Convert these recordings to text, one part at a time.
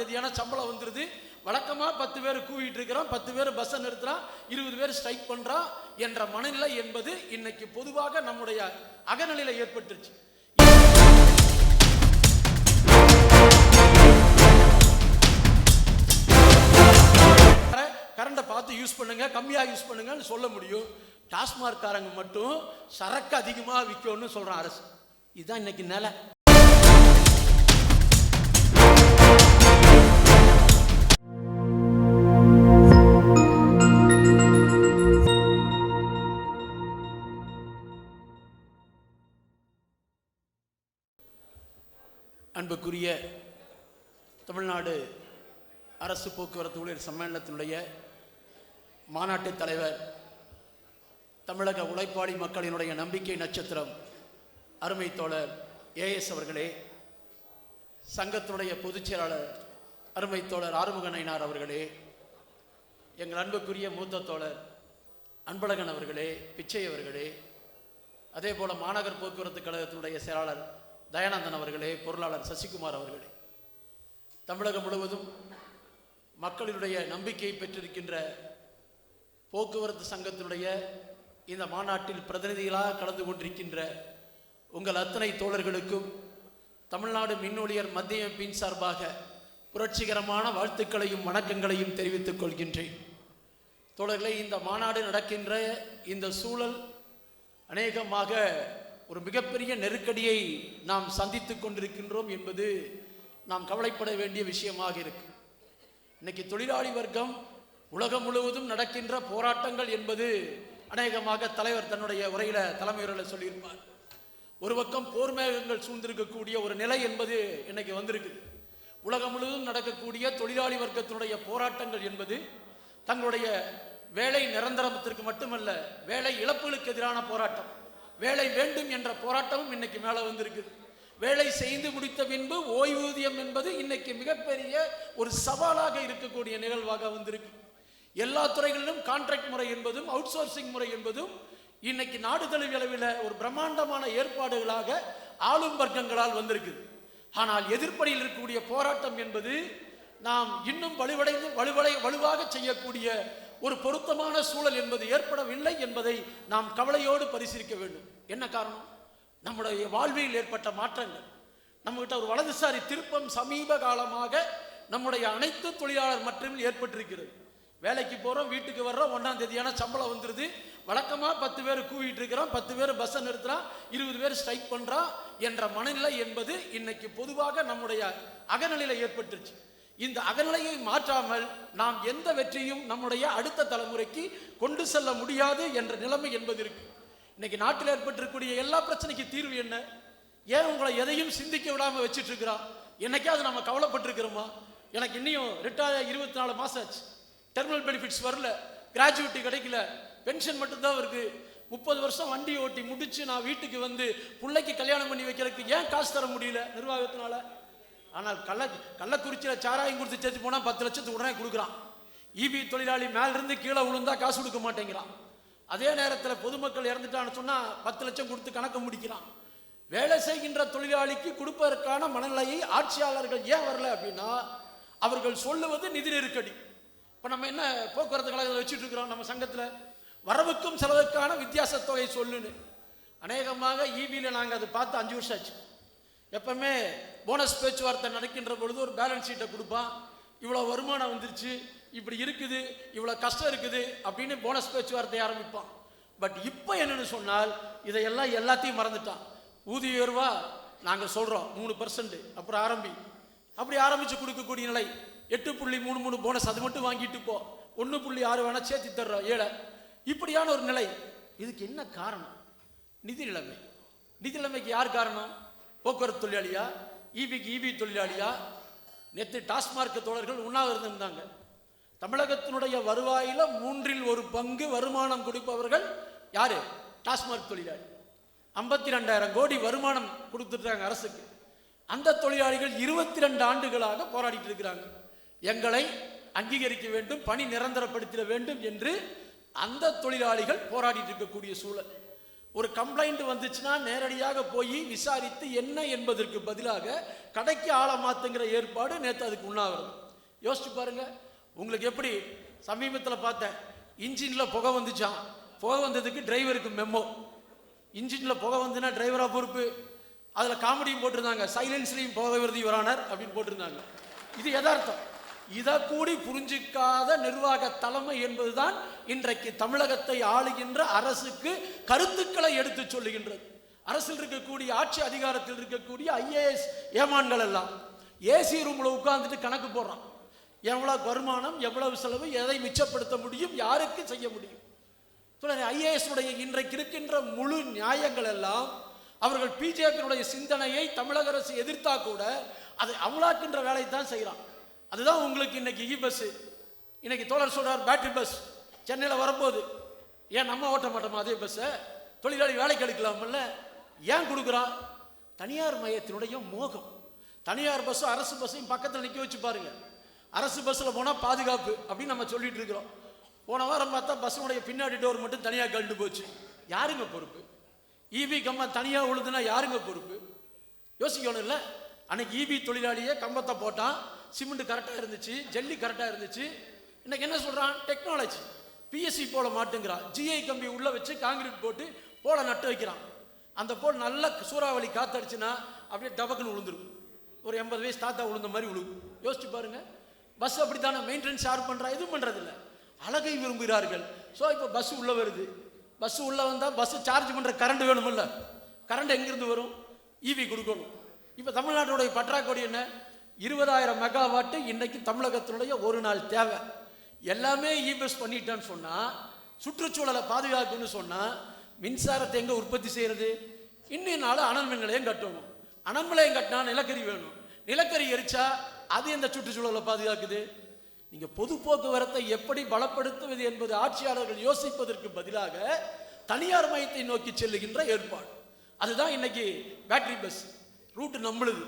தேதியான சம்பளம் வந்துடுது வழக்கமாக பத்து பேர் கூவிட்டு இருக்கிறான் பத்து பேர் பஸ்ஸை நிறுத்துறான். இருபது பேர் ஸ்ட்ரைக் பண்ணுறான் என்ற மனநிலை என்பது இன்னைக்கு பொதுவாக நம்முடைய அகநிலையில் ஏற்பட்டுருச்சு. கரண்டை பார்த்து யூஸ் பண்ணுங்க கம்மியாக யூஸ் பண்ணுங்கன்னு சொல்ல முடியும். டாஸ்மாக் காரங்க மட்டும் சரக்கு அதிகமாக விற்கணும்னு சொல்கிறான் அரசு. இதுதான் இன்னைக்கு நிலை. அரசு போக்குவரத்து ஊழியர் சம்மேளனத்தினுடைய மாநாட்டு தலைவர் தமிழக உழைப்பாளி மக்களினுடைய நம்பிக்கை நட்சத்திரம் அருமை தோழர் ஏஎஸ் அவர்களே சங்கத்தினுடைய பொதுச் செயலாளர் அருமை தோழர் ஆறுமுக நயினார் அவர்களே எங்கள் அன்புக்குரிய மூத்த தோழர் அன்பழகன் அவர்களே பிச்சை அவர்களே அதே போல் மாநகர் போக்குவரத்து கழகத்தினுடைய செயலாளர் தயானந்தன் அவர்களே பொருளாளர் சசிகுமார் அவர்களே தமிழகம் முழுவதும் மக்களினுடைய நம்பிக்கையை பெற்றிருக்கின்ற போக்குவரத்து சங்கத்தினுடைய இந்த மாநாட்டில் பிரதிநிதிகளாக கலந்து கொண்டிருக்கின்ற உங்கள் அத்தனை தோழர்களுக்கும் தமிழ்நாடு மின்னொழியர் மத்திய அமைப்பின் சார்பாக புரட்சிகரமான வாழ்த்துக்களையும் வணக்கங்களையும் தெரிவித்துக் கொள்கின்றேன். தோழர்களே இந்த மாநாடு நடக்கின்ற இந்த சூழல் அநேகமாக ஒரு மிகப்பெரிய நெருக்கடியை நாம் சந்தித்து கொண்டிருக்கின்றோம் என்பது நாம் கவலைப்பட வேண்டிய விஷயமாக இருக்குது இன்னைக்கு தொழிலாளி வர்க்கம் உலகம் முழுவதும் நடக்கின்ற போராட்டங்கள் என்பது அநேகமாக தலைவர் தன்னுடைய உரையில தலைமையுறையில் சொல்லியிருப்பார். ஒரு பக்கம் போர் மேகங்கள் சூழ்ந்திருக்கக்கூடிய ஒரு நிலை என்பது இன்னைக்கு வந்திருக்குது. உலகம் முழுவதும் நடக்கக்கூடிய தொழிலாளி வர்க்கத்தினுடைய போராட்டங்கள் என்பது தங்களுடைய வேலை நிரந்தரத்திற்கு மட்டுமல்ல வேலை இழப்புகளுக்கு எதிரான போராட்டம் வேலை வேண்டும் என்ற போராட்டமும் இன்னைக்கு மேலே வந்திருக்குது. வேலை செய்து முடித்த பின்பு ஓய்வூதியம் என்பது இன்னைக்கு மிகப்பெரிய ஒரு சவாலாக இருக்கக்கூடிய நிகழ்வாக வந்திருக்கு. எல்லா துறைகளிலும் கான்ட்ராக்ட் முறை என்பதும் அவுட் சோர்சிங் முறை என்பதும் இன்னைக்கு நாடு தழுவிய அளவில் ஒரு பிரம்மாண்டமான ஏற்பாடுகளாக ஆளும் வர்க்கங்களால் வந்திருக்குது ஆனால் எதிர்ப்படியில் இருக்கக்கூடிய போராட்டம் என்பது நாம் இன்னும் வலுவடைந்து வலுவடை வலுவாக செய்யக்கூடிய ஒரு பொருத்தமான சூழல் என்பது ஏற்படவில்லை என்பதை நாம் கவலையோடு பரிசீலிக்க வேண்டும். என்ன காரணம்? நம்முடைய வாழ்வில் ஏற்பட்ட மாற்றங்கள். நம்மகிட்ட ஒரு வலதுசாரி திருப்பம் சமீப காலமாக நம்முடைய அனைத்து தொழிலாளர் மற்றும் ஏற்பட்டிருக்கிறது. வேலைக்கு போகிறோம் வீட்டுக்கு வர்றோம் ஒன்றாம் தேதியான சம்பளம் வந்துடுது வழக்கமாக பத்து பேர் கூவிட்டு இருக்கிறோம் பத்து பேர் பஸ்ஸை நிறுத்துகிறான் இருபது பேர் ஸ்ட்ரைக் பண்ணுறான் என்ற மனநிலை என்பது இன்னைக்கு பொதுவாக நம்முடைய அகநிலையில் ஏற்பட்டுருச்சு. இந்த அகநிலையை மாற்றாமல் நாம் எந்த வெற்றியும் நம்முடைய அடுத்த தலைமுறைக்கு கொண்டு செல்ல முடியாது என்ற நிலைமை என்பது இருக்குது இன்னைக்கு நாட்டில் ஏற்பட்டிருக்கக்கூடிய எல்லா பிரச்சனைக்கு தீர்வு என்ன? ஏன் உங்களை எதையும் சிந்திக்க விடாம வச்சிட்டு இருக்கிறான் என்னைக்காவது நம்ம கவலைப்பட்டிருக்கிறோமா? எனக்கு இன்னும் ரிட்டையர் இருபத்தி நாலு மாசம் ஆச்சு. டெர்மினல் பெனிஃபிட்ஸ் வரல. கிராஜுவிட்டி கிடைக்கல. பென்ஷன் மட்டும்தான் இருக்கு. முப்பது வருஷம் வண்டி ஓட்டி முடிச்சு நான் வீட்டுக்கு வந்து பிள்ளைக்கு கல்யாணம் பண்ணி வைக்கிறதுக்கு ஏன் காசு தர முடியல நிர்வாகத்தினால? ஆனால் கள்ள கள்ளக்குறிச்சியில் சாராயம் கொடுத்து சேர்த்து போனால் பத்து லட்சத்துக்கு உடனே கொடுக்குறான். இபி தொழிலாளி மேலிருந்து கீழே விழுந்தா காசு கொடுக்க மாட்டேங்கிறான். அதே நேரத்தில் பொதுமக்கள் இறந்துட்டான்னு சொன்னால் பத்து லட்சம் கொடுத்து கணக்கு முடிக்கிறான். வேலை செய்கின்ற தொழிலாளிக்கு கொடுப்பதற்கான மனநிலையை ஆட்சியாளர்கள் ஏன் வரல அப்படின்னா அவர்கள் சொல்லுவது நிதி நெருக்கடி. இப்போ நம்ம என்ன போக்குவரத்து கழகத்தில் வச்சுட்டு இருக்கிறோம் நம்ம சங்கத்தில்? வரவுக்கும் செலவுக்கான வித்தியாச தொகை சொல்லுன்னு. அநேகமாக இபியில் நாங்கள் அதை பார்த்து அஞ்சு வருஷம் ஆச்சு. எப்பவுமே போனஸ் பேச்சுவார்த்தை நடக்கின்ற பொழுது ஒரு பேலன்ஸ் ஷீட்டை கொடுப்பான். இவ்வளோ வருமானம் வந்துருச்சு இப்படி இருக்குது இவ்வளோ கஷ்டம் இருக்குது அப்படின்னு போனஸ் பேச்சுவார்த்தை ஆரம்பிப்பான். பட் இப்போ என்னன்னு சொன்னால் இதையெல்லாம் எல்லாத்தையும் மறந்துட்டான். ஊதிய உயர்வா? நாங்கள் சொல்கிறோம் மூணு பர்சன்ட் அப்புறம் ஆரம்பி. அப்படி ஆரம்பித்து கொடுக்கக்கூடிய நிலை. எட்டு புள்ளி மூணு மூணு போனஸ் அது மட்டும் வாங்கிட்டு போ. ஒன்று புள்ளி ஆறு வேணால் சேர்த்து தர்றோம் ஏழை. இப்படியான ஒரு நிலை. இதுக்கு என்ன காரணம்? நிதி நிலைமை. நிதி நிலைமைக்கு யார் காரணம்? போக்குவரத்து தொழிலாளியா? ஈபிக்கு ஈபி தொழிலாளியா? நேற்று டாஸ்மார்க் தோழர்கள் உண்ணாவிரதம் இருந்தாங்க. தமிழகத்தினுடைய வருவாயில் மூன்றில் ஒரு பங்கு வருமானம் கொடுப்பவர்கள் யாரு? டாஸ்மார்க் தொழிலாளி. ஐம்பத்தி ரெண்டாயிரம் கோடி வருமானம் கொடுத்துட்டாங்க அரசுக்கு. அந்த தொழிலாளிகள் இருபத்தி ரெண்டு ஆண்டுகளாக போராடிட்டு இருக்கிறாங்க. எங்களை அங்கீகரிக்க வேண்டும் பணி நிரந்தரப்படுத்திட வேண்டும் என்று அந்த தொழிலாளிகள் போராடிட்டு இருக்கக்கூடிய சூழல். ஒரு கம்ப்ளைண்ட் வந்துச்சுன்னா நேரடியாக போய் விசாரித்து என்ன என்பதற்கு பதிலாக கடைக்கு ஆளை மாத்துங்கிற ஏற்பாடு நேற்று அதுக்கு உண்ணாவிரதம் யோசிச்சு பாருங்க. உங்களுக்கு எப்படி? சமீபத்தில் பார்த்தேன். இன்ஜின்ல புகை வந்துச்சான் புகை வந்ததுக்கு டிரைவருக்கு மெம்மோ இன்ஜினில் புகை வந்துன்னா டிரைவராக பொறுப்பு. அதில் காமெடியும் போட்டிருந்தாங்க. சைலன்ஸ்லையும் புகை வருதி வரானர் அப்படின்னு போட்டிருந்தாங்க. இது யதார்த்தம். இதை கூடி புரிஞ்சிக்காத நிர்வாக தலைமை என்பதுதான் இன்றைக்கு தமிழகத்தை ஆளுகின்ற அரசுக்கு கருத்துக்களை எடுத்து சொல்லுகின்றது. அரசில் இருக்கக்கூடிய ஆட்சி அதிகாரத்தில் இருக்கக்கூடிய ஐஏஎஸ் ஏமான்கள் எல்லாம் ஏசி ரூமில் உட்கார்ந்துட்டு கணக்கு போடுறான். எவ்வளவு வருமானம் எவ்வளவு செலவு எதை மிச்சப்படுத்த முடியும் யாருக்கு செய்ய முடியும்? ஐஏஎஸ் உடைய இன்றைக்கு இருக்கின்ற முழு நியாயங்கள் எல்லாம் அவர்கள் பிஜேபியினுடைய சிந்தனையை தமிழக அரசு எதிர்த்தா கூட அதை அமலாக்கின்ற வேலையை தான் செய்கிறான் அதுதான் உங்களுக்கு இன்னைக்கு e இ பஸ் இன்னைக்கு தோழர் சொல்கிறார் பேட்டரி பஸ் சென்னையில் வரும்போது ஏன் நம்ம ஓட்ட மாட்டோமா அதே பஸ்ஸை தொழிலாளி வேலைக்கு எடுக்கலாமல்ல ஏன் கொடுக்குறான் தனியார் மையத்தினுடைய மோகம். தனியார் பஸ்ஸும் அரசு பஸ்ஸையும் பக்கத்தில் நிற்க வச்சு பாருங்க. அரசு பஸ்ஸில் போனால் பாதுகாப்பு அப்படின்னு நம்ம சொல்லிட்டு இருக்கிறோம். போன வாரம் பார்த்தா பஸ்ஸுடைய பின்னாடி டோர் மட்டும் தனியாக கழண்டு போச்சு. யாருங்க பொறுப்பு? ஈவி கம்ப தனியாக உழுதுனா யாருங்க பொறுப்பு? யோசிக்கணும் இல்லை? அன்னைக்கு ஈபி தொழிலாளியே கம்பத்தை போட்டான். சிமெண்ட் கரெக்டாக இருந்துச்சு ஜல்லி கரெக்டாக இருந்துச்சு. இன்னைக்கு என்ன சொல்கிறான் டெக்னாலஜி பிஎஸ்சி போல மாட்டுங்கிறான். ஜிஐ கம்பி உள்ளே வச்சு காங்கிரீட் போட்டு போல நட்டு வைக்கிறான். அந்த போல் நல்ல சூறாவளி காத்தடிச்சுன்னா அப்படியே டபக்குன்னு விழுந்துரும் ஒரு எண்பது வயசு தாத்தா விழுந்த மாதிரி விழுகும் யோசிச்சு பாருங்கள் பஸ் அப்படித்தானே மெயின்டெனன்ஸ் யார் பண்ணுறா எதுவும் பண்ணுறதில்ல அழகை விரும்புகிறார்கள். ஸோ இப்போ பஸ் உள்ளே வருது. பஸ் உள்ளே வந்தால் பஸ்ஸு சார்ஜ் பண்ணுற கரண்ட் வேணுமில்ல. கரண்ட் எங்கேருந்து வரும்? ஈவி கொடுக்கணும். இப்போ தமிழ்நாட்டுடைய பற்றாக்குறை என்ன? இருபதாயிரம் மெகாவாட்டு இன்னைக்கு தமிழகத்தினுடைய ஒரு நாள் தேவை. எல்லாமே இன்வெஸ்ட் பண்ணிட்டேன்னு சொன்னால் சுற்றுச்சூழலை பாதுகாக்குன்னு சொன்னால் மின்சாரத்தை எங்கே உற்பத்தி செய்கிறது இன்னும் நாள் அனல் மின் நிலையம் கட்டணும். அனல் நிலையம் கட்டினா நிலக்கரி வேணும். நிலக்கரி எரிச்சா அது எந்த சுற்றுச்சூழலை பாதுகாக்குது? நீங்கள் பொது போக்குவரத்தை எப்படி பலப்படுத்துவது என்பது ஆட்சியாளர்கள் யோசிப்பதற்கு பதிலாக தனியார் மையத்தை நோக்கி செல்லுகின்ற ஏற்பாடு. அதுதான் இன்னைக்கு பேட்டரி பஸ் ரூட்டு நம்மளுது.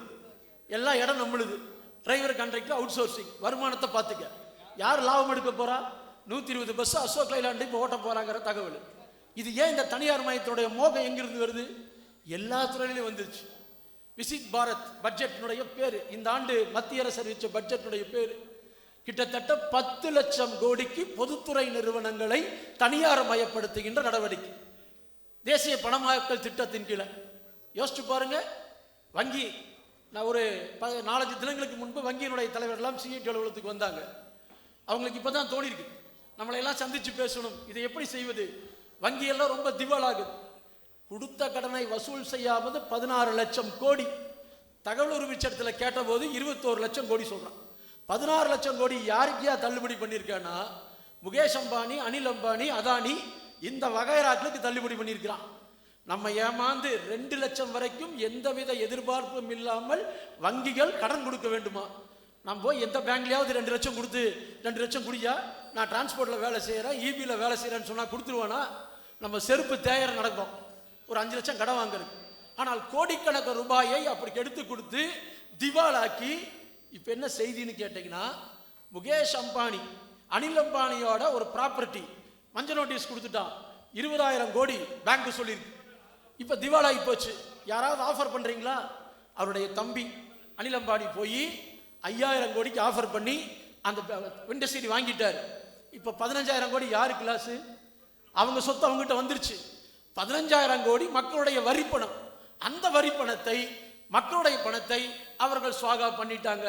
எல்லா இடம் நம்மளுது. டிரைவர் கண்டக்டர் அவுட் சோர்சிங் வருமானத்தை பார்த்துக்க. யார் லாபம் எடுக்க போறா? நூற்றி இருபது பஸ் அசோக் லைலாண்டு இப்போ ஓட்ட போறாங்கிற தகவல். இது ஏன் இந்த தனியார் மையத்தினுடைய மோகம் எங்கிருந்து வருது? எல்லா துறையிலும் வந்துருச்சு. விசிட் பாரத் பட்ஜெட்டினுடைய பேர். இந்த ஆண்டு மத்திய அரசு அறிவித்த பட்ஜெட்டினுடைய பேர். கிட்டத்தட்ட பத்து லட்சம் கோடிக்கு பொதுத்துறை நிறுவனங்களை தனியார் மயப்படுத்துகின்ற நடவடிக்கை. தேசிய பணமாக்கல் திட்டத்தின் கீழே. யோசிச்சு பாருங்க வங்கி நான் ஒரு ப நாலஞ்சு தினங்களுக்கு முன்பு வங்கியினுடைய தலைவர்லாம் சிஐடி அலுவலகத்துக்கு வந்தாங்க. அவங்களுக்கு இப்போ தான் தோணிருக்கு நம்மளை எல்லாம் சந்திச்சு பேசணும். இதை எப்படி செய்வது? வங்கியெல்லாம் ரொம்ப திவாலாகுது. கொடுத்த கடனை வசூல் செய்யாமல் பதினாறு லட்சம் கோடி. தகவல் உரிமைச்சட்டத்தில் கேட்டபோது இருபத்தோரு லட்சம் கோடி சொல்கிறான் பதினாறு லட்சம் கோடி யாருக்கியா தள்ளுபடி பண்ணியிருக்கேன்னா முகேஷ் அம்பானி அனில் அம்பானி அதானி இந்த வகைராக்களுக்கு தள்ளுபடி பண்ணியிருக்கிறான் நம்ம ஏமாந்து ரெண்டு லட்சம் வரைக்கும் எந்தவித எதிர்பார்ப்பும் இல்லாமல் வங்கிகள் கடன் கொடுக்க வேண்டுமா? நான் போய் எந்த பேங்க்லேயாவது ரெண்டு லட்சம் கொடுத்து ரெண்டு லட்சம் குடியா? நான் டிரான்ஸ்போர்ட்டில் வேலை செய்கிறேன் இபியில் வேலை செய்கிறேன்னு சொன்னால் கொடுத்துருவானா? நம்ம செருப்பு தேயற நடக்கும். ஒரு அஞ்சு லட்சம் கடன் வாங்குறது ஆனால் கோடிக்கணக்கு ரூபாயை அப்படி எடுத்து கொடுத்து திவாலாக்கி இப்போ என்ன செய்தின்னு கேட்டிங்கன்னா முகேஷ் அம்பானி அனில் அம்பானியோட ஒரு ப்ராப்பர்ட்டி மஞ்சள் நோட்டீஸ் கொடுத்துட்டான். இருபதாயிரம் கோடி பேங்க் சொல்லியிருக்கு. இப்போ திவாலாகி போச்சு. யாராவது ஆஃபர் பண்ணுறீங்களா அவருடைய தம்பி அனில் அம்பானி போய் ஐயாயிரம் கோடிக்கு ஆஃபர் பண்ணி அந்த இண்டஸ்ட்ரி வாங்கிட்டார். இப்போ பதினஞ்சாயிரம் கோடி யாரு கிளாஸு அவங்க சொத்து அவங்ககிட்ட வந்துருச்சு. பதினஞ்சாயிரம் கோடி மக்களுடைய வரிப்பணம். அந்த வரிப்பணத்தை மக்களுடைய பணத்தை அவர்கள் சுவாகா பண்ணிட்டாங்க.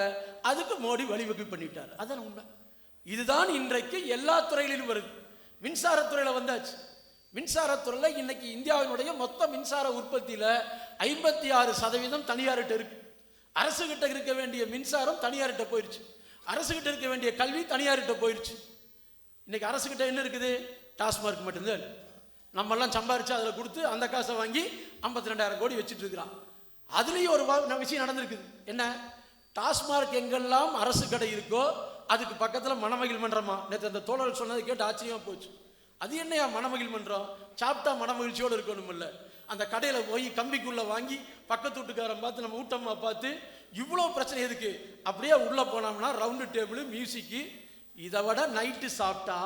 அதுக்கு மோடி வழிவகை பண்ணிட்டார். அதான் உண்மை. இதுதான் இன்றைக்கு எல்லா துறையிலும் வருது. மின்சாரத்துறையில் வந்தாச்சு. மின்சாரத்துறையில் இன்னைக்கு இந்தியாவினுடைய மொத்த மின்சார உற்பத்தியில் ஐம்பத்தி ஆறு சதவீதம் தனியார்கிட்ட இருக்கு. அரசு கிட்ட இருக்க வேண்டிய மின்சாரம் தனியார்கிட்ட போயிடுச்சு அரசு கிட்ட இருக்க வேண்டிய கல்வி தனியார்கிட்ட போயிடுச்சு இன்னைக்கு அரசு கிட்ட என்ன இருக்குது? டாஸ்மார்க் மட்டும்தான். நம்மெல்லாம் சம்பாரிச்சு அதில் கொடுத்து அந்த காசை வாங்கி ஐம்பத்தி ரெண்டாயிரம் கோடி வச்சுட்டு இருக்கிறான். அதுலேயும் ஒரு விஷயம் நடந்திருக்குது. என்ன? டாஸ்மார்க் எங்கெல்லாம் அரசு கடை இருக்கோ அதுக்கு பக்கத்தில் மனமகிழ் மன்றமா நேற்று அந்த தோழர் சொன்னது கேட்டு ஆச்சரியமாக போச்சு. அது என்னையா மனமகிழ் பண்ணுறோம் சாப்பிட்டா மனமகிழ்ச்சியோடு இருக்கணுமில்ல அந்த கடையில் போய் கம்பிக்குள்ளே வாங்கி பக்கத்து வீட்டுக்காரன் பார்த்து நம்ம ஊட்டம்மா பார்த்து இவ்வளோ பிரச்சனை எதுக்கு? அப்படியே உள்ளே போனோம்னா ரவுண்டு டேபிள் மியூசிக்கு இதை விட நைட்டு சாப்பிட்டா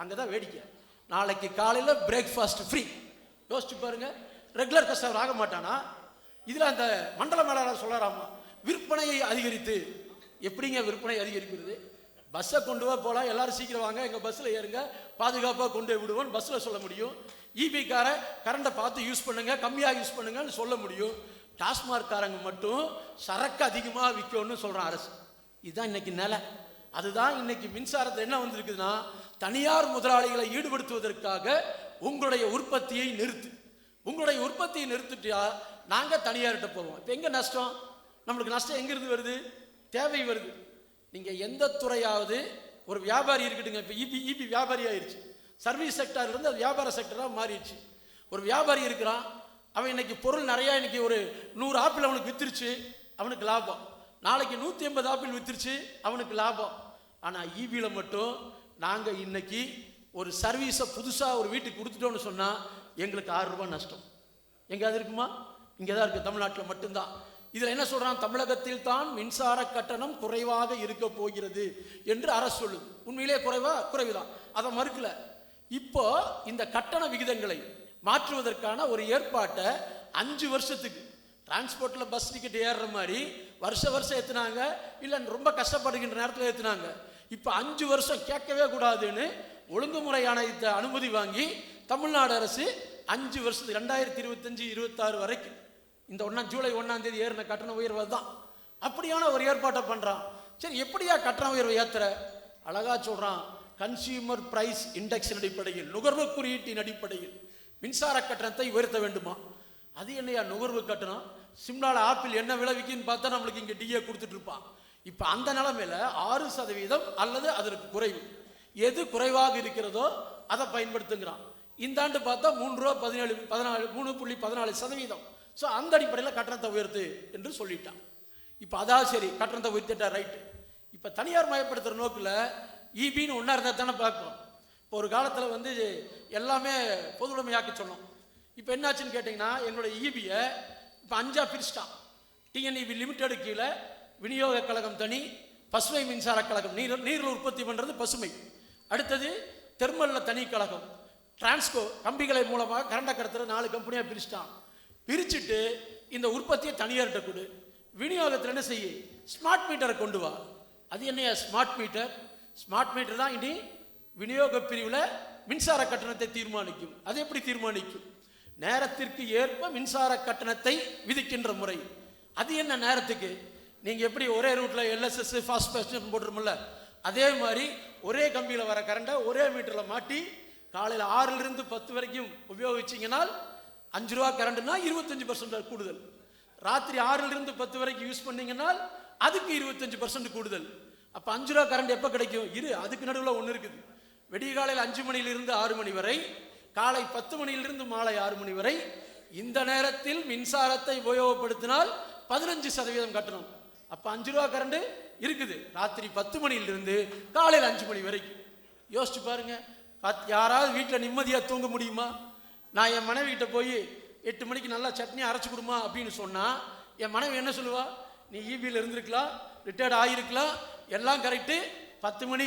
அங்கே தான் வேடிக்கை. நாளைக்கு காலையில் பிரேக்ஃபாஸ்ட் ஃப்ரீ யோசிச்சு பாருங்க. ரெகுலர் கஸ்டமர் ஆக மாட்டானா? இதில் அந்த மண்டல மேலாளர் சொல்லறாமா விற்பனையை அதிகரித்து. எப்படிங்க விற்பனை அதிகரிக்கிறது? பஸ்ஸை கொண்டு வா போகலாம் எல்லாரும் சீக்கிரம் வாங்க. எங்கள் பஸ்ஸில் ஏறுங்க. பாதுகாப்பாக கொண்டு போய் விடுவோம் பஸ்ஸில் சொல்ல முடியும். இபிக்காரை கரண்ட்டை பார்த்து யூஸ் பண்ணுங்கள் கம்மியாக யூஸ் பண்ணுங்கன்னு சொல்ல முடியும். டாஸ்மார்க்காரங்க மட்டும் சரக்கு அதிகமாக விற்கணும்னு சொல்கிறான் அரசு. இதுதான் இன்னைக்கு நிலை. அதுதான் இன்னைக்கு மின்சாரத்தை என்ன வந்திருக்குதுன்னா தனியார் முதலாளிகளை ஈடுபடுத்துவதற்காக உங்களுடைய உற்பத்தியை நிறுத்து. உங்களுடைய உற்பத்தியை நிறுத்திட்டா நாங்கள் தனியார்கிட்ட போவோம். இப்போ எங்கே நஷ்டம்? நம்மளுக்கு நஷ்டம் எங்கேருந்து வருது? தேவை வருது. நீங்கள் எந்த துறையாவது ஒரு வியாபாரி இருக்கட்டுங்க. இப்போ இபி இபி வியாபாரி ஆயிருச்சு. சர்வீஸ் செக்டர்லேருந்து அது வியாபார செக்டராக மாறிடுச்சு. ஒரு வியாபாரி இருக்கிறான். அவன் இன்னைக்கு பொருள் நிறையா இன்னைக்கு ஒரு நூறு ஆப்பிள் அவனுக்கு வித்துருச்சு அவனுக்கு லாபம். நாளைக்கு நூற்றி ஐம்பது ஆப்பிள் வித்துருச்சு அவனுக்கு லாபம். ஆனால் ஈபியில் மட்டும் நாங்கள் இன்னைக்கு ஒரு சர்வீஸை புதுசாக ஒரு வீட்டுக்கு கொடுத்துட்டோம்னு சொன்னால் எங்களுக்கு ஆறு ரூபாய் நஷ்டம். எங்கேயாவது இருக்குமா? இங்கே தான் இருக்குது தமிழ்நாட்டில் மட்டும்தான். இதில் என்ன சொல்கிறான் தமிழகத்தில் தான் மின்சார கட்டணம் குறைவாக இருக்க போகிறது என்று அரசு சொல்லுது. உண்மையிலே குறைவா? குறைவுதான். அதை மறுக்கல. இப்போ இந்த கட்டண விகிதங்களை மாற்றுவதற்கான ஒரு ஏற்பாட்டை அஞ்சு வருஷத்துக்கு டிரான்ஸ்போர்ட்டில் பஸ் டிக்கெட் ஏறுற மாதிரி வருஷ வருஷம் ஏற்றுனாங்க இல்லை ரொம்ப கஷ்டப்படுகின்ற நேரத்தில் ஏற்றுனாங்க இப்போ அஞ்சு வருஷம் கேட்கவே கூடாதுன்னு ஒழுங்குமுறை ஆணையத்தை அனுமதி வாங்கி தமிழ்நாடு அரசு அஞ்சு வருஷத்துக்கு ரெண்டாயிரத்தி இருபத்தஞ்சு இருபத்தாறு வரைக்கும் இந்த ஒன்றா ஜூலை ஒன்றாம் தேதி ஏறின கட்டண உயர்வு தான் அப்படியான ஒரு ஏற்பாட்டை பண்ணுறான் சரி எப்படியா கட்டண உயர்வை ஏற்றுற அழகா சொல்கிறான் கன்சியூமர் பிரைஸ் இண்டெக்ஸின் அடிப்படையில் நுகர்வு குறியீட்டின் அடிப்படையில் மின்சார கட்டணத்தை உயர்த்த வேண்டுமா? அது என்னையா நுகர்வு கட்டணம்? சிம்லால ஆப்பிள் என்ன விளைவிக்குன்னு பார்த்தா நம்மளுக்கு இங்கே டிஏ கொடுத்துட்ருப்பான் இப்போ அந்த நிலமையில் ஆறு சதவீதம் அல்லது அதற்கு குறைவு. எது குறைவாக இருக்கிறதோ அதை பயன்படுத்துங்கிறான். இந்த ஆண்டு பார்த்தா மூன்று ரூபா பதினேழு பதினாலு மூணு புள்ளி பதினாலு சதவீதம். ஸோ அந்த அடிப்படையில் கட்டணத்தை உயர்த்து என்று சொல்லிட்டான். இப்போ அதான் சரி கட்டணத்தை உயர்த்திட்டா ரைட்டு இப்போ தனியார் மயப்படுத்துகிற நோக்கில் ஈபின்னு ஒன்றா இருந்தால் தானே பார்க்கணும் இப்போ ஒரு காலத்தில் வந்து எல்லாமே பொதுவுடைமையாக்க சொன்னோம். இப்போ என்னாச்சுன்னு கேட்டிங்கன்னா எங்களுடைய ஈபியை இப்போ அஞ்சாக பிரிச்சிட்டான். டிஎன்இபி லிமிடெடு கீழே விநியோக கழகம் தனி பசுமை மின்சார கழகம் நீர் நீரில் உற்பத்தி பண்ணுறது பசுமை. அடுத்தது தெர்மலில் தனி கழகம். டிரான்ஸ்கோ கம்பிகளை மூலமாக கரண்டை கடத்துகிற நாலு கம்பெனியாக பிரிச்சிட்டான். பிரிச்சுட்டு இந்த உற்பத்தியை தனியார்கிட்ட கொடு. விநியோகத்தில் என்ன செய்ய? ஸ்மார்ட் மீட்டரை கொண்டு வா. அது என்னையா ஸ்மார்ட் மீட்டர் ஸ்மார்ட் மீட்டர் தான் இனி விநியோக பிரிவில் மின்சார கட்டணத்தை தீர்மானிக்கும். அது எப்படி தீர்மானிக்கும்? நேரத்திற்கு ஏற்ப மின்சார கட்டணத்தை விதிக்கின்ற முறை. அது என்ன நேரத்துக்கு? நீங்கள் எப்படி ஒரே ரூட்டில் எல்எஸ்எஸ் ஃபாஸ்ட் பேஸ்ட் போட்டுருமில்ல அதே மாதிரி ஒரே கம்பியில் வர கரண்டை ஒரே மீட்டரில் மாட்டி காலையில் ஆறிலிருந்து பத்து வரைக்கும் உபயோகிச்சிங்கனால் அஞ்சு ரூபா கரண்ட்னா இருபத்தஞ்சு பர்சன்ட் கூடுதல். ராத்திரி ஆறிலிருந்து பத்து வரைக்கும் யூஸ் பண்ணீங்கன்னா அதுக்கு இருபத்தஞ்சு பர்சன்ட் கூடுதல். அப்போ அஞ்சு ரூபா கரண்ட் எப்போ கிடைக்கும்? இரு அதுக்கு நடுவில் ஒன்று இருக்குது. விடிய காலையில் அஞ்சு மணியிலிருந்து ஆறு மணி வரை காலை பத்து மணியிலிருந்து மாலை ஆறு மணி வரை இந்த நேரத்தில் மின்சாரத்தை உபயோகப்படுத்தினால் பதினஞ்சு சதவீதம் கட்டணும். அப்போ அஞ்சு ரூபா கரண்டு இருக்குது. ராத்திரி பத்து மணியிலிருந்து காலையில் அஞ்சு மணி வரைக்கும். யோசிச்சு பாருங்க. யாராவது வீட்டில் நிம்மதியாக தூங்க முடியுமா? நான் என் மனைவிகிட்ட போய் எட்டு மணிக்கு நல்லா சட்னி அரைச்சி கொடுமா அப்படின்னு சொன்னால் என் மனைவி என்ன சொல்லுவா? நீ ஈபியில் இருந்திருக்கலாம் ரிட்டையர்ட் ஆகிருக்கலாம் எல்லாம் கரெக்டு பத்து மணி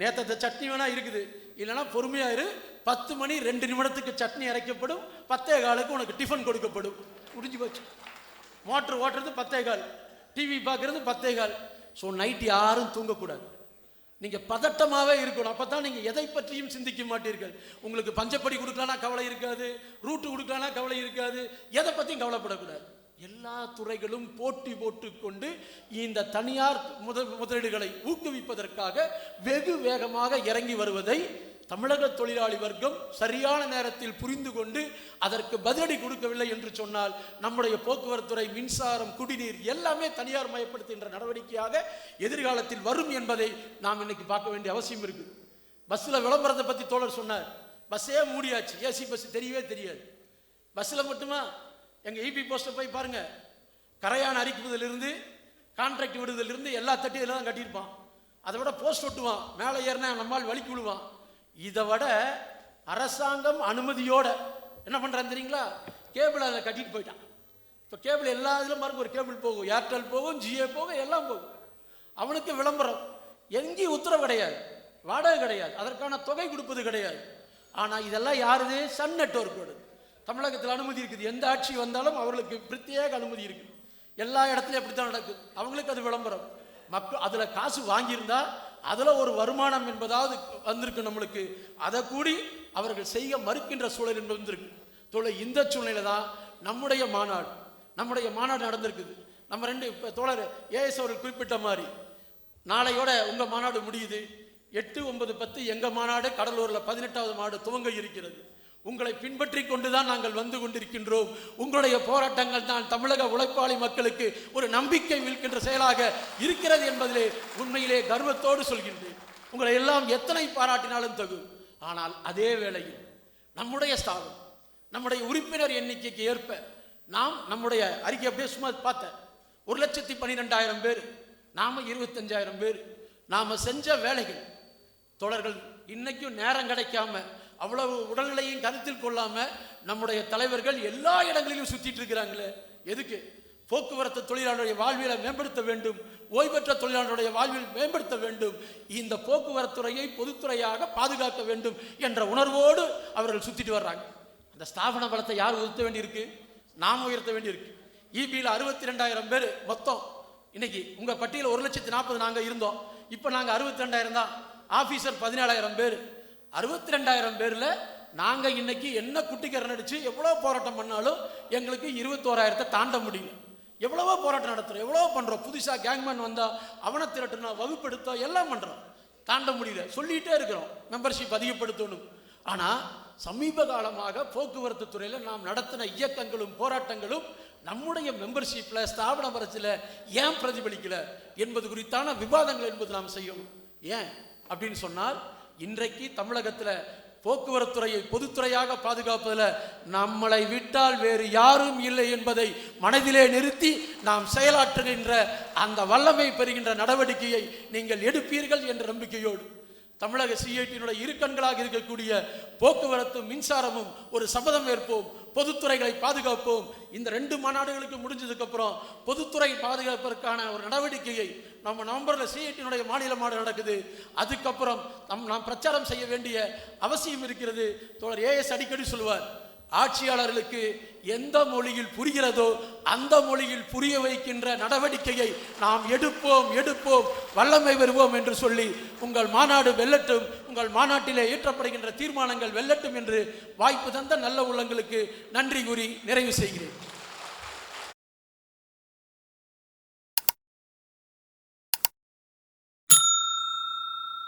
நேற்று சட்னி வேணால் இருக்குது. இல்லைன்னா பொறுமையாக இரு. பத்து மணி ரெண்டு நிமிடத்துக்கு சட்னி அரைக்கப்படும். பத்தே காலுக்கு உனக்கு டிஃபன் கொடுக்கப்படும். முடிஞ்சு போச்சு. மோட்ரு ஓட்டுறது பத்தே கால். டிவி பார்க்குறது பத்தே கால். ஸோ நைட் யாரும் தூங்கக்கூடாது. நீங்கள் பதட்டமாகவே இருக்கணும். அப்போ தான் நீங்கள் எதை பற்றியும் சிந்திக்க மாட்டீர்கள். உங்களுக்கு பஞ்சப்படி கொடுக்கலானா கவலை இருக்காது. ரூட்டு கொடுக்கலானா கவலை இருக்காது. எதை பற்றியும் கவலைப்படக்கூடாது. எல்லா துறைகளும் போட்டி போட்டுக்கொண்டு இந்த தனியார் முத முதலீடுகளை ஊக்குவிப்பதற்காக வெகு வேகமாக இறங்கி வருவதை தமிழக தொழிலாளி வர்க்கம் சரியான நேரத்தில் புரிந்து கொண்டு அதற்கு பதிலடி கொடுக்கவில்லை என்று சொன்னால் நம்முடைய போக்குவரத்துறை மின்சாரம் குடிநீர் எல்லாமே தனியார் மயப்படுத்துகின்ற நடவடிக்கையாக எதிர்காலத்தில் வரும் என்பதை நாம் இன்னைக்கு பார்க்க வேண்டிய அவசியம் இருக்கு. பஸ்ஸில் விளம்பரத்தை பற்றி தோழர் சொன்னார். பஸ்ஸே மூடியாச்சு. ஏசி பஸ் தெரியவே தெரியாது. பஸ்ஸில் மட்டுமா? எங்கள் இபி போஸ்ட்டை போய் பாருங்க. கரையான் அரிக்குவதிலிருந்து கான்ட்ராக்ட் விடுவதிலிருந்து எல்லா தட்டியெல்லாம் கட்டியிருப்பான். அதை விட போஸ்ட் ஒட்டுவான். மேலே ஏறினா நம்மால் வலிக்கு விழுவான். இதை விட அரசாங்கம் அனுமதியோட என்ன பண்ணுறான்னு தெரியுங்களா? கேபிள் அதில் கட்டிட்டு போயிட்டான். இப்போ கேபிள் எல்லா இதிலும் பாருங்க ஒரு கேபிள் போகும். ஏர்டெல் போகும் ஜியோ போகும் எல்லாம் போகும். அவனுக்கு விளம்பரம். எங்கேயும் உத்தரவு கிடையாது. வாடகை கிடையாது. அதற்கான தொகை கொடுப்பது கிடையாது. ஆனால் இதெல்லாம் யாருது? சன் நெட்ஒர்க்கோடு தமிழகத்தில் அனுமதி இருக்குது. எந்த ஆட்சி வந்தாலும் அவர்களுக்கு பிரத்யேக அனுமதி இருக்குது. எல்லா இடத்துலையும் அப்படித்தான் நடக்குது. அவங்களுக்கு அது விளம்பரம். மக்கள் அதில் காசு வாங்கியிருந்தா அதில் ஒரு வருமானம் என்பதாவது வந்திருக்கு நம்மளுக்கு. அதை கூடி அவர்கள் செய்ய மறுக்கின்ற சூழல் என்பது வந்திருக்கு. தோழ இந்த சூழ்நிலை தான் நம்முடைய மாநாடு. நம்முடைய மாநாடு நடந்திருக்குது. நம்ம ரெண்டு இப்போ தோழர் ஏஎஸ் அவர்கள் குறிப்பிட்ட மாதிரி நாளையோட உங்கள் மாநாடு முடியுது. எட்டு ஒன்பது பத்து எங்கள் மாநாடு? கடலூரில் பதினெட்டாவது மாநாடு துவங்க இருக்கிறது. உங்களை பின்பற்றி கொண்டுதான் நாங்கள் வந்து கொண்டிருக்கின்றோம். உங்களுடைய போராட்டங்கள் தான் தமிழக உழைப்பாளி மக்களுக்கு ஒரு நம்பிக்கை விற்கின்ற செயலாக இருக்கிறது என்பதிலே உண்மையிலே கர்வத்தோடு சொல்கின்றேன். உங்களை எல்லாம் எத்தனை பாராட்டினாலும் தகு. ஆனால் அதே வேளையில் நம்முடைய ஸ்தாபனம் நம்முடைய உறுப்பினர் எண்ணிக்கைக்கு ஏற்ப நாம் நம்முடைய அறிக்கை அப்படியே சும்மா பார்த்தேன் ஒரு லட்சத்தி பன்னிரெண்டாயிரம் பேர் நாம் இருபத்தஞ்சாயிரம் பேர் நாம் செஞ்ச வேலைகள் தோழர்கள் இன்னைக்கும் நேரம் கிடைக்காம அவ்வளவு உடல்நிலையும் கருத்தில் கொள்ளாம நம்முடைய தலைவர்கள் எல்லா இடங்களிலும் சுத்திட்டு இருக்கிறாங்களே. எதுக்கு? போக்குவரத்து தொழிலாளருடைய வாழ்வியலை மேம்படுத்த வேண்டும். ஓய்வற்ற தொழிலாளருடைய வாழ்வில் மேம்படுத்த வேண்டும். இந்த போக்குவரத்துறையை பொதுத்துறையாக பாதுகாக்க வேண்டும் என்ற உணர்வோடு அவர்கள் சுத்திட்டு வர்றாங்க. அந்த ஸ்தாபன பலத்தை யார் உயர்த்த வேண்டியிருக்கு? நாம் உயர்த்த வேண்டியிருக்கு. இபியில் அறுபத்தி ரெண்டாயிரம் பேர் மொத்தம். இன்னைக்கு உங்கள் பட்டியலில் ஒரு லட்சத்தி நாற்பது நாங்கள் இருந்தோம். இப்போ நாங்கள் அறுபத்தி ரெண்டாயிரம் தான். ஆஃபீஸர் பதினேழாயிரம் பேர். அறுபத்தி ரெண்டாயிரம் பேரில் நாங்கள் இன்னைக்கு என்ன குட்டிக்கரை அடிச்சு எவ்வளோ போராட்டம் பண்ணாலும் எங்களுக்கு இருபத்தோராயிரத்தை தாண்ட முடியல. எவ்வளவோ போராட்டம் நடத்துகிறோம் எவ்வளோ பண்ணுறோம் புதுசாக கேங்மேன் வந்தால் அவனை திரட்டணும் வகுப்படுத்தோம் எல்லாம் பண்ணுறோம் தாண்ட முடியல. சொல்லிகிட்டே இருக்கிறோம். மெம்பர்ஷிப் அதிகப்படுத்தணும். ஆனால் சமீப காலமாக போக்குவரத்து துறையில் நாம் நடத்தின இயக்கங்களும் போராட்டங்களும் நம்முடைய மெம்பர்ஷிப்பில் ஸ்தாபன பரத்தில் ஏன் பிரதிபலிக்கல என்பது குறித்தான விவாதங்கள் என்பது நாம் செய்யணும். ஏன்? அப்படின்னு சொன்னால் இன்றைக்கு தமிழகத்தில் போக்குவரத்துறையை பொதுத்துறையாக பாதுகாப்பதில் நம்மளை விட்டால் வேறு யாரும் இல்லை என்பதை மனதிலே நிறுத்தி நாம் செயலாற்றுகின்ற அந்த வல்லமை பெறுகின்ற நடவடிக்கையை நீங்கள் எடுப்பீர்கள் என்ற நம்பிக்கையோடு. தமிழக சிஐடியினுடைய இரு கண்களாக இருக்கக்கூடிய போக்குவரத்தும் மின்சாரமும் ஒரு சபதம் ஏற்போம். பொதுத்துறைகளை பாதுகாப்போம். இந்த ரெண்டு மாநாடுகளுக்கு முடிஞ்சதுக்கப்புறம் பொதுத்துறை பாதுகாப்பிற்கான ஒரு நடவடிக்கையை நம்ம நவம்பரில் சிஐடியினுடைய மாநில மாடு நடக்குது. அதுக்கப்புறம் நம் நாம் பிரச்சாரம் செய்ய வேண்டிய அவசியம் இருக்கிறது. தோழர் ஏஎஸ் அடிக்கடி சொல்லுவார் ஆட்சியாளர்களுக்கு எந்த மொழியில் புரிகிறதோ அந்த மொழியில் புரிய வைக்கின்ற நடவடிக்கையை நாம் எடுப்போம் எடுப்போம் வல்லமை பெறுவோம் என்று சொல்லி உங்கள் மாநாடு வெல்லட்டும் உங்கள் மாநாட்டிலே இயற்றப்படுகின்ற தீர்மானங்கள் வெல்லட்டும் என்று வாய்ப்பு தந்த நல்ல உள்ளங்களுக்கு நன்றி கூறி நிறைவு செய்கிறேன்.